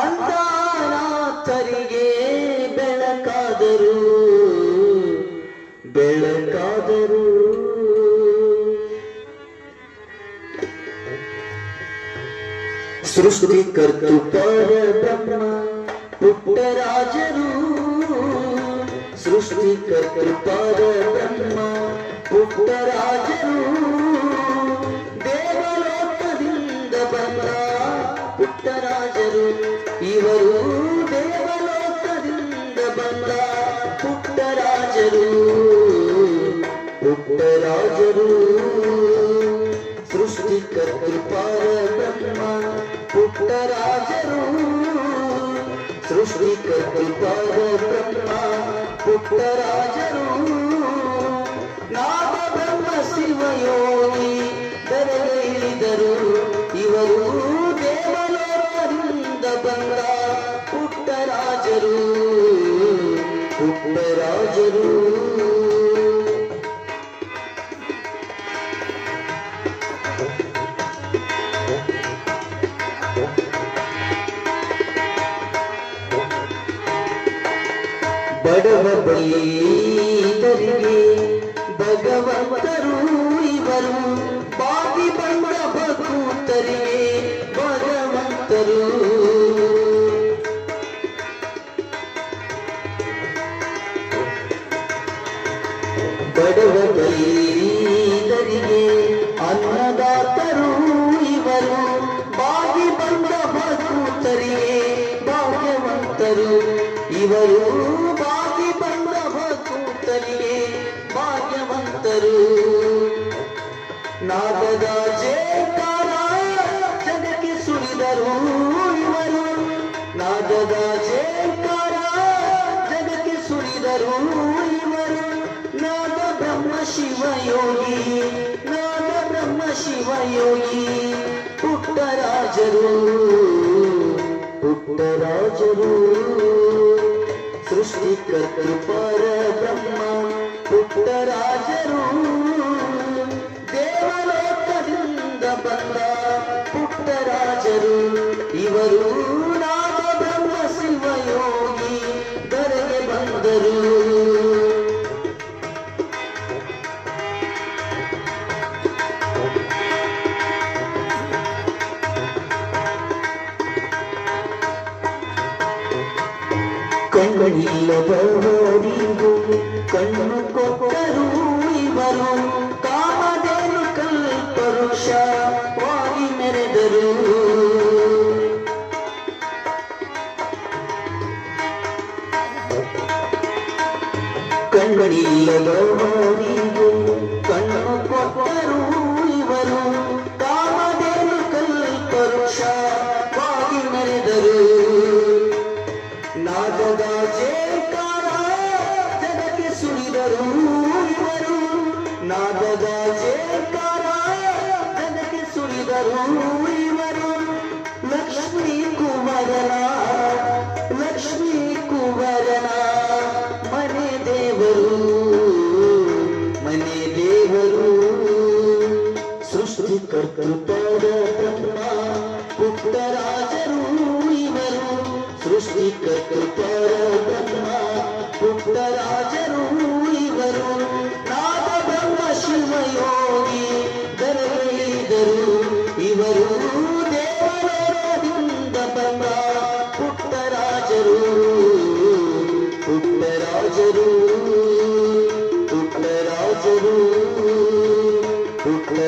ಅಂತಾನಾಥರಿಗೆ ಬೆಳಕಾದರು. ಬೆಳಕಾದರು. ಸೃಷ್ಟಿಕರ್ತು ಪರಬ್ರಹ್ಮ ಪುಟ್ಟರಾಜರು ಸೃಷ್ಟಿಕರ್ತು ಪರಬ್ರಹ್ಮ ಪುಟ್ಟರಾಜರು ಇವರು ದೇವಲೋಕದಿಂದ ಬಂದ ಪುಟ್ಟರಾಜರು ಪುಟ್ಟರಾಜರು ಸೃಷ್ಟಿಕರ್ತು ಪರಬ್ರಹ್ಮ ಪುಟ್ಟರಾಜರು ಸೃಷ್ಟಿಕರ್ತು ಪರಬ್ರಹ್ಮ ಪುಟ್ಟರಾಜರು ನಾದ ಬ್ರಹ್ಮ ಶಿವಯೋಗಿ ಪುಟ್ಟರಾಜರು ಬಡವ ಬೈದರಿಗೆ ಭಗವಂತರು ಇವರು. ಬಾಗಿ ಬಂದ ಭಗವಂತರಿಗೆ ಭಗವಂತರು. ಬಡವ ಬೈದರಿಗೆ ಅನ್ನದಾತರು ಇವರು. ಬಾಗಿ ಬಂದ ಭಕ್ತರಿಗೆ ಭಾಗ್ಯವಂತರು ಇವರು. ಬಾಗಿ ಬಂದ ಭಕ್ತರಿಗೆ ಭಾಗ್ಯವಂತರು. ನಾಗದ ಜೇಕಾರ ಜನಕ್ಕೆ ಸುರಿದರು ಇವರು. ನಾಗದ ಜೇಕಾರ शिव योगी नाद ब्रह्म शिव योगी पुट राजुट राज सृष्टि कर्तृ पर ब्रह्म रू ಕಣ್ಣಿಲ್ಲದವರಿಗೂ ಕಣ್ಣು ಕೊಟ್ಟರು ಇವರು ಕಾಮಧೇನು ಕಲ್ಪರುಷವಾಗಿ ಮೆರೆದರು ಕಣ್ಣಿಲ್ಲದವರಿಗೂ ಸುರಿದರು ಇವರು ನಾದದ ಜೇಕಾರ ಜಗಕ್ಕೆ ಸುರಿದರು ಇವರು ಲಕ್ಷ್ಮೀ ಕುವರನ ಲಕ್ಷ್ಮೀ ಕುವರನ ಮನೆ ದೇವರು ಮನೆ ದೇವರು ಸೃಷ್ಟಿಕರ್ತೃ ಪರಬ್ರಹ್ಮ ಪುಟ್ಟರಾಜರು ಇವರು ಸೃಷ್ಟಿಕರ್ತೃ రాజరు పుట్ల